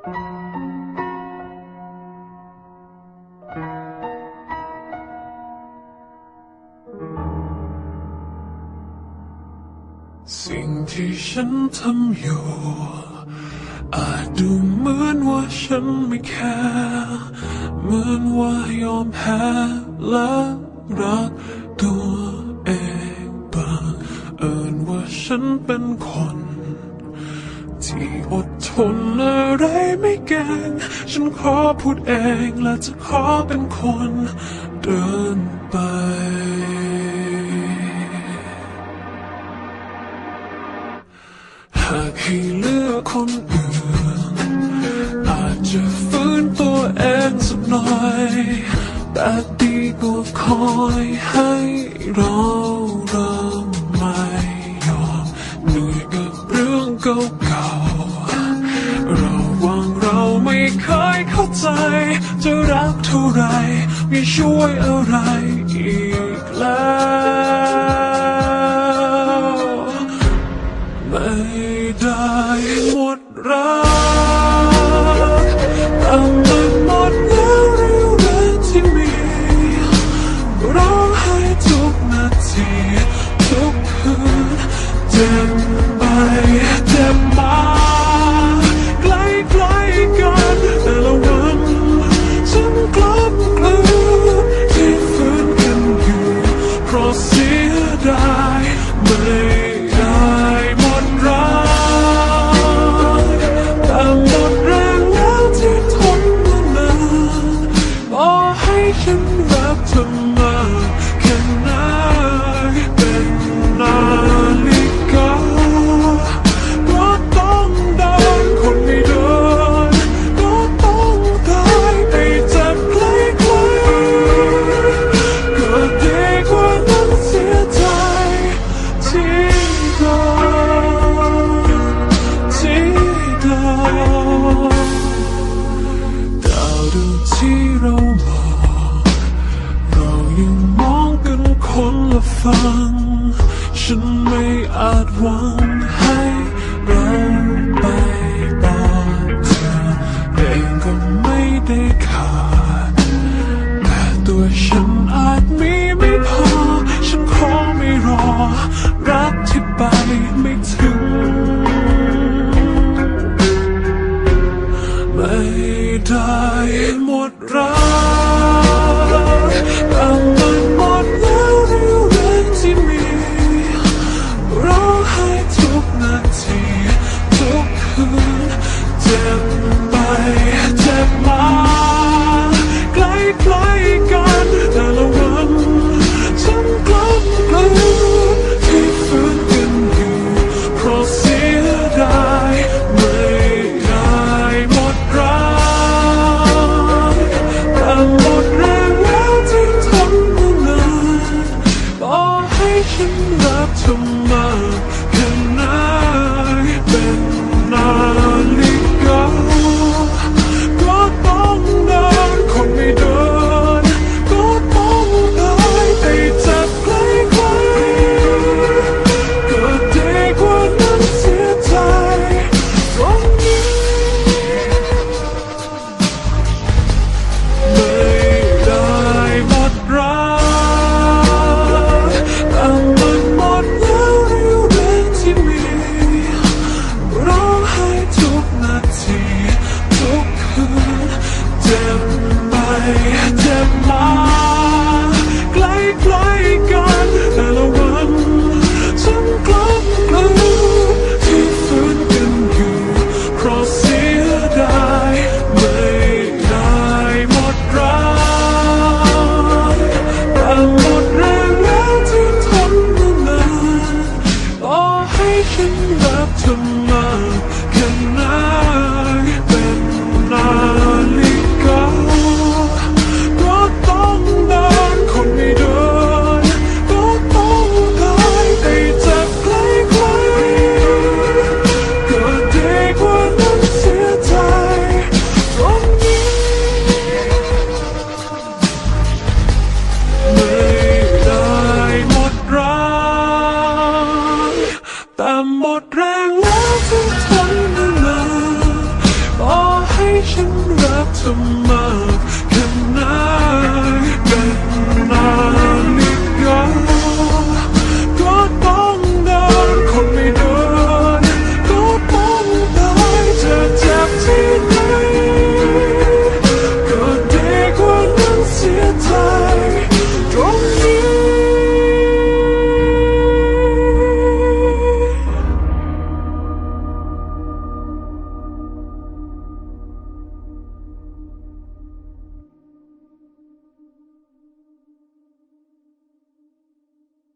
สิ่งที่ฉันทำอยู่ อาจดูเหมือนว่าฉันไม่แคร์เหมือนว่ายอมแพ้และรักตัวเองบ้างเอินว่าฉันเป็นคน อดทนอะไรไม่แกงฉันขอพูดเองและจะขอเป็นคนเดินไปหากให้เลือกคนอื่น อาจจะฟื้นตัวเองสักหน่อยแต่ดีกว่าคอยให้เราเริ่มใหม่ยอมเหนื่อยกับเรื่องเก่า ไม่เคยเข้าใจ จะรักเท่าไรไม่ช่วยอะไรอีกแล้วไม่ได้หมดรักตั้ง หมดรักต่างมันหมดแล้วเรื่องที่มีร้องไห้ทุกนาทีทุกคืนเจ็บ แต่หมดแรงแล้วจะทนยังงต่อให้ฉันรักเธอมา